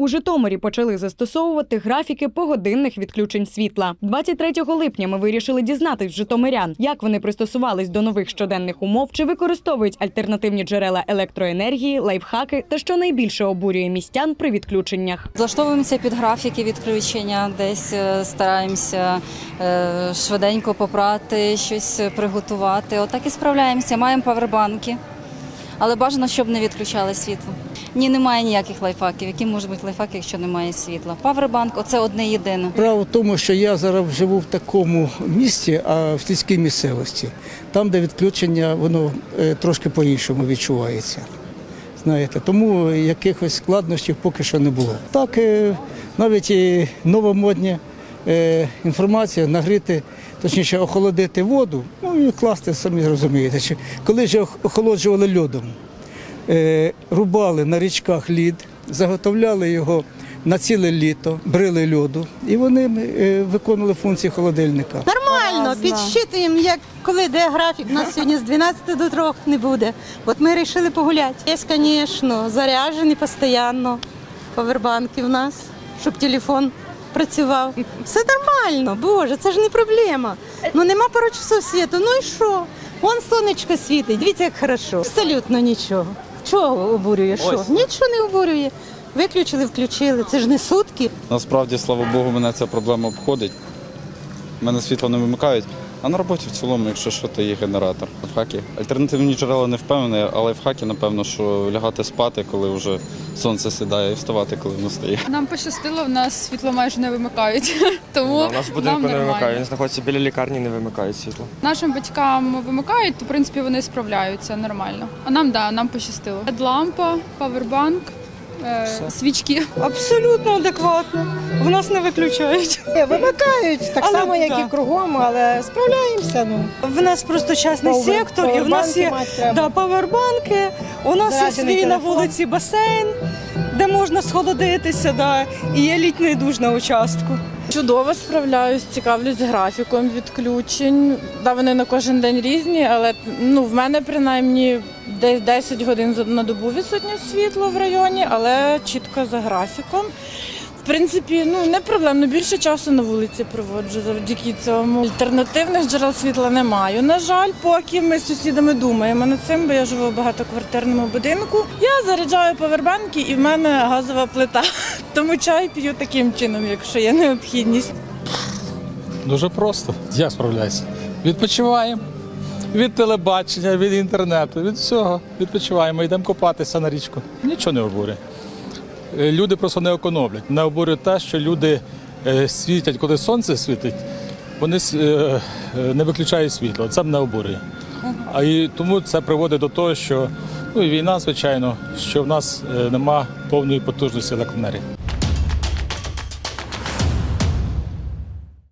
У Житомирі почали застосовувати графіки погодинних відключень світла. 23 липня ми вирішили дізнатись житомирян, як вони пристосувались до нових щоденних умов, чи використовують альтернативні джерела електроенергії, лайфхаки та що найбільше обурює містян при відключеннях. Влаштовуємося під графіки відключення, десь е, стараємося е, швиденько попрати, щось приготувати. Отак і справляємося. Маємо павербанки, але бажано, щоб не відключали світло. Ні, немає ніяких лайфхаків. Які можуть бути лайфхаки, якщо немає світла? Павербанк оце одне єдине. Справа в тому, що я зараз живу в такому місті, а в сільській місцевості, там, де відключення, воно е, трошки по-іншому відчувається. Знаєте, тому якихось складнощів поки що не було. Так, е, навіть і новомодня е, інформація нагріти, точніше, охолодити воду, ну і класти, самі розумієте. Коли ж охолоджували льодом, е, рубали на річках лід, заготовляли його на ціле літо, брили льоду, і вони е, виконували функції холодильника. Нормально, Класно. підсчитуємо, як коли де графік. У нас сьогодні з 12 до 3 не буде. От ми вирішили погуляти. Є, звісно, заряджений постійно повербанки в нас, щоб телефон працював. Все нормально, Боже, це ж не проблема. Ну нема часов світу. Ну і що? Вон сонечко світить, дивіться, як хорошо. Абсолютно нічого. Чого обурює? Що? Нічого не обурює. Виключили, включили. Це ж не сутки. Насправді, слава Богу, мене ця проблема обходить. Мене світло не вимикають. А на роботі в цілому, якщо що, то є генератор. Лайфхаки. Альтернативні джерела не впевнений, а лайфхаки, напевно, що лягати спати, коли вже сонце сідає, і вставати, коли воно стає. Нам пощастило, в нас світло майже не вимикають. Тому Да, у нас будинку не вимикають. Він знаходиться біля лікарні, не вимикають світло. Нашим батькам вимикають, то в принципі вони справляються нормально. А нам да, нам пощастило. Лампа, павербанк, е, свічки. Абсолютно адекватно. В нас не виключають. Вимикають так Але само, як да. і кругом, але справляємося. Ну В нас просто частний Повер- сектор, і в нас є повербанки треба. да, павербанки, у нас є свій на телефон. вулиці басейн, де можна схолодитися, да, і є літній душ на участку. Чудово справляюсь, цікавлюсь графіком відключень. Да, вони на кожен день різні, але ну, в мене принаймні десь 10 годин на добу відсутнє світло в районі, але чітко за графіком. В принципі, ну не проблемно. Більше часу на вулиці проводжу завдяки цьому. Альтернативних джерел світла не маю. На жаль, поки ми з сусідами думаємо над цим, бо я живу в багатоквартирному будинку. Я заряджаю повербанки і в мене газова плита. Тому чай п'ю таким чином, якщо є необхідність. Дуже просто. Я справляюся. Відпочиваємо від телебачення, від інтернету, від всього. Відпочиваємо, йдемо купатися на річку. Нічого не обурює. Е, Люди просто не економлять. Не обурює те, що люди е, світять, коли сонце світить, вони е, не виключають світло. Це мене обурює. А і тому це приводить до того, що ну і війна, звичайно, що в нас нема повної потужності електроенергії.